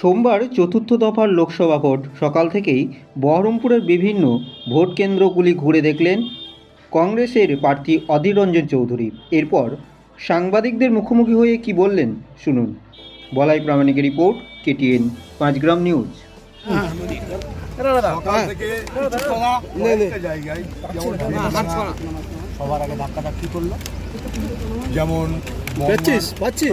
সোমবার চতুর্থ দফার লোকসভা ভোট। সকাল থেকেই বহরমপুরের বিভিন্ন ভোট কেন্দ্রগুলি ঘুরে দেখলেন কংগ্রেসের প্রার্থী অধীর রঞ্জন চৌধুরী। এরপর সাংবাদিকদের মুখোমুখি হয়ে কি বললেন শুনুন। বলাই প্রামাণিকের রিপোর্ট কেটিএন পাঁচগ্রাম নিউজ। সকাল থেকে জায়গায় যেমন সবার আগে ধাক্কা করল যেমন পাচ্ছিস পাচ্ছিস?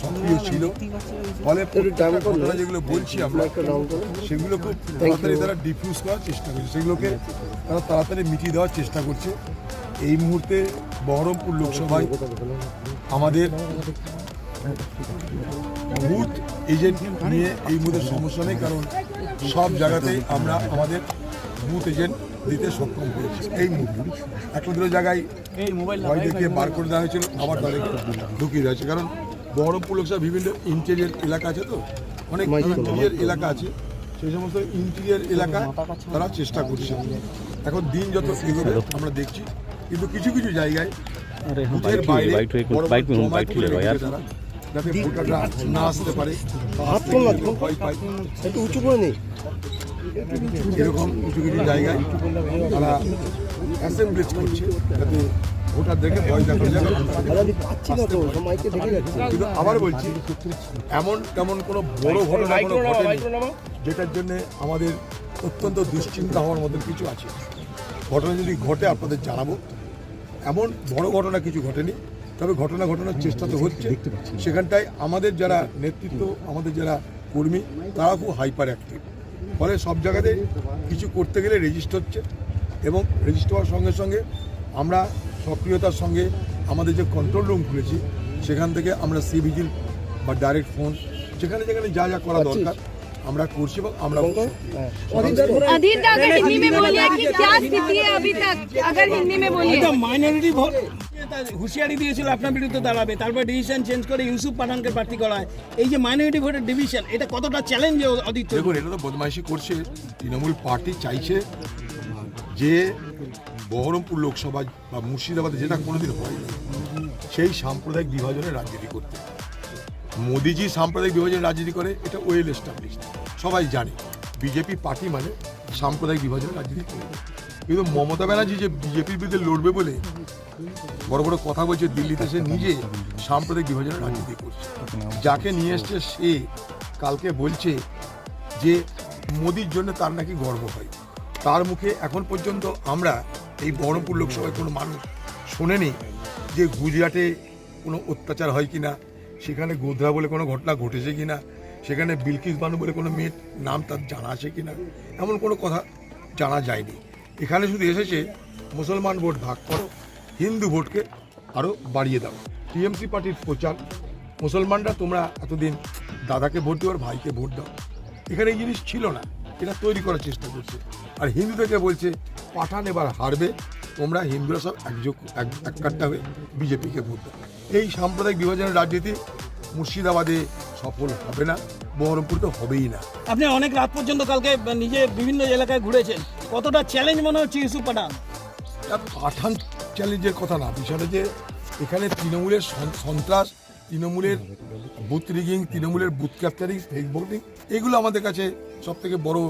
সক্রিয় ছিল। ফলে ঘটনা যেগুলো বলছি আমরা সেগুলো খুব তাড়াতাড়ি তারা ডিফিউজ করার চেষ্টা করছে। সেগুলোকে তারা তাড়াতাড়ি মিটিয়ে দেওয়ার চেষ্টা করছে। এই মুহূর্তে বহরমপুর লোকসভায় আমাদের বুথ এজেন্ট নিয়ে এই মুহূর্তে সমস্যা নেই কারণ সব জায়গাতেই আমরা আমাদের বুথ এজেন্ট দিতে সক্ষম হয়েছি। এই মুহূর্তে। একটা দুটো জায়গায় ভয় দেখিয়ে বার করে দেওয়া হয়েছিল আবার তাদেরকে ঢুকিয়ে দেওয়া হয়েছে। কারণ বহরমপুর লোকসভা বিভিন্ন ইন্টেরিয়ার এলাকা আছে তো? অনেক ইন্টেরিয়ার এলাকা আছে। সেই সমস্ত ইন্টেরিয়ার এলাকা তারা চেষ্টা করছে। এখন দিন যত এগোবে আমরা দেখছি। কিন্তু কিছু কিছু জায়গায় তারা যাতে না আসতে পারে। এরকম কিছু কিছু জায়গায় তারা অ্যাসেম্বলেজ করছে। যাতে ভয় মাইকে দেখে যাচ্ছে। কিন্তু আবার বলছি এমন তেমন কোনো বড় ঘটনা কোনো ঘটেনি যেটার জন্য আমাদের অত্যন্ত দুশ্চিন্তা হওয়ার মতন কিছু আছে। ঘটনা যদি ঘটে আপনাদের জানাব। এমন বড় ঘটনা কিছু ঘটেনি তবে ঘটনা ঘটনার চেষ্টা তো হচ্ছে। সেখানটায় আমাদের যারা নেতৃত্ব আমাদের যারা কর্মী তারা খুব হাইপার অ্যাক্টিভ ফলে সব জায়গাতে কিছু করতে গেলে রেজিস্টার হচ্ছে এবং রেজিস্টার হওয়ার সঙ্গে সঙ্গে আমরা সক্রিয়তার সঙ্গে আমাদের যে কন্ট্রোল রুম খুলেছি সেখান থেকে আমরা সি ভিজিল বা ডাইরেক্ট ফোন যেখানে যেখানে যা যা করা দরকার আমরা করছি এবং আমরা अधीर दा अगर हिंदी में बोलिए कि क्या स्थिति है अभी तक अगर हिंदी में बोलिए এটা মাইনরিটি ভোট তার হুঁশিয়ারি দিয়েছিল আপনার বিরুদ্ধে দাঁড়াবে তারপর ডিসিশন চেঞ্জ করে ইউসুফ পাঠানকে প্রার্থী করা হয় এই যে মাইনরিটি ভোটের ডিভিশন এটা কতটা চ্যালেঞ্জ অদিত্য দেখুন এটা তো বদমাইশি করছে তৃণমূল পার্টি চাইছে যে বহরমপুর লোকসভা বা মুর্শিদাবাদে যেটা কোনোদিন হয়নি সেই সাম্প্রদায়িক বিভাজনের রাজনীতি করতে। মোদিজি সাম্প্রদায়িক বিভাজনের রাজনীতি করে, এটা ওয়েল এস্টাবলিশ সবাই জানে, বিজেপি পার্টি মানে সাম্প্রদায়িক বিভাজনের রাজনীতি করে। কিন্তু মমতা ব্যানার্জি যে বিজেপির বিরুদ্ধে লড়বে বলে বড় বড় কথা বলছে দিল্লিতে, সে নিজে সাম্প্রদায়িক বিভাজনের রাজনীতি করছে। যাকে নিয়ে এসছে সে কালকে বলছে যে, মোদির জন্য তার নাকি গর্ব হয়। তার মুখে এখন পর্যন্ত আমরা এই বহরমপুর লোকসভায় কোনো মানুষ শোনেনি যে গুজরাটে কোনো অত্যাচার হয় কি না সেখানে গোধরা বলে কোনো ঘটনা ঘটেছে কি না সেখানে বিলকিস বানু বলে কোনো মেয়ের নাম তার জানা আছে কি না এমন কোনো কথা জানা যায়নি। এখানে শুধু এসেছে, মুসলমান ভোট ভাগ করো, হিন্দু ভোটকে আরও বাড়িয়ে দাও। টিএমসি পার্টির প্রচার, মুসলমানরা তোমরা এতদিন দাদাকে ভোট দিও আর ভাইকে ভোট দাও। এখানে এই জিনিস ছিল না, এটা তৈরি করার চেষ্টা করছে। আর হিন্দুদেরকে বলছে পাঠান এবার হারবে তোমরা হিন্দুরা সব একযোগ এক এককাট্টা হয়ে বিজেপিকে ভোট এই সাম্প্রদায়িক বিভাজনের রাজনীতি মুর্শিদাবাদে সফল হবে না বহরমপুর তো হবেই না। আপনি অনেক রাত পর্যন্ত কালকে নিজে বিভিন্ন এলাকায় ঘুরেছেন কতটা চ্যালেঞ্জ মনে হচ্ছে ইস্যু পাঠান? পাঠান চ্যালেঞ্জের কথা না বিষয়টা যে এখানে তৃণমূলের সন্ত্রাস তৃণমূলের বুথ রিগিং তৃণমূলের বুথ ক্যাপচারিং ফেক ভোটিং এগুলো আমাদের কাছে সব থেকে বড়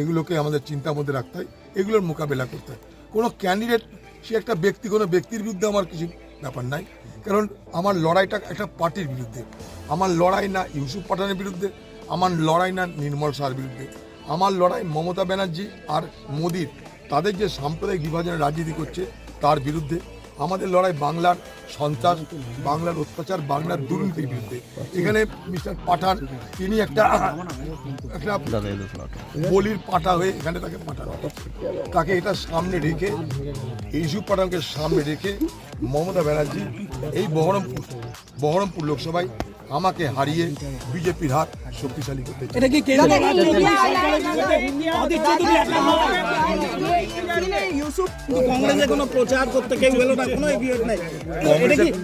এগুলোকে আমাদের চিন্তার মধ্যে রাখতে হয়, এগুলোর মোকাবেলা করতে হয়। কোনো ক্যান্ডিডেট সে একটা ব্যক্তি, কোনো ব্যক্তির বিরুদ্ধে আমার কিছু ব্যাপার নাই। কারণ আমার লড়াইটা একটা পার্টির বিরুদ্ধে। আমার লড়াই না ইউসুফ পাঠানের বিরুদ্ধে, আমার লড়াই না নির্মল শাহর বিরুদ্ধে। আমার লড়াই মমতা ব্যানার্জি আর মোদির, তাদের যে সাম্প্রদায়িক বিভাজনের রাজনীতি করছে, তার বিরুদ্ধে আমাদের লড়াই বাংলার সন্ত্রাস, বাংলার অত্যাচার, বাংলার দুর্নীতির বিরুদ্ধে। এখানে মিস্টার পাঠান, তিনি একটা একটা বলির পাঠা হয়ে এখানে তাকে পাঠানো তাকে এটা সামনে রেখে, ইসু পাঠানকে সামনে রেখে মমতা ব্যানার্জি এই বহরমপুর বহরমপুর লোকসভায় আমাকে হারিয়ে বিজেপির হাত শক্তিশালী করতে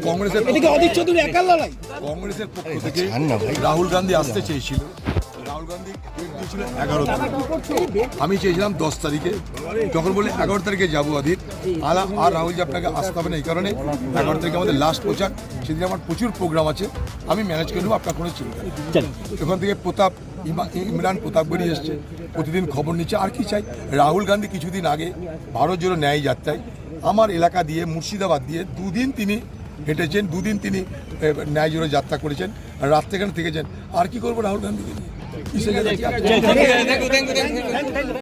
কংগ্রেসের এটা কি অদিত চৌধুরী একার লড়াই? কংগ্রেসের পক্ষ থেকে রাহুল গান্ধী আসতে চেয়েছিল। গান্ধী দিয়েছিল এগারো তারিখ। আমি চেয়েছিলাম দশ তারিখে। তখন বলে এগারো তারিখে যাব আদিত। আলা আর রাহুল যে আপনাকে আসতে হবে না এই কারণে এগারো তারিখে আমাদের লাস্ট প্রচার। সেদিন আমার প্রচুর প্রোগ্রাম আছে। আমি ম্যানেজ করে নেব আপনার কোনো চিন্তা ওখান থেকে প্রতাপ ইমা- ইমরান প্রতাপ বেরিয়ে এসছে। প্রতিদিন খবর নিচ্ছে। আর কি চাই? রাহুল গান্ধী কিছুদিন আগে ভারত জোড়ো ন্যায় যাত্রায় আমার এলাকা দিয়ে মুর্শিদাবাদ দিয়ে দুদিন তিনি হেঁটেছেন দুদিন তিনি ন্যায় জোড়ো যাত্রা করেছেন। রাত্রেখানে থেকেছেন। আর কি করব রাহুল গান্ধীকে নিয়ে? কিসে গেলে কি আছে?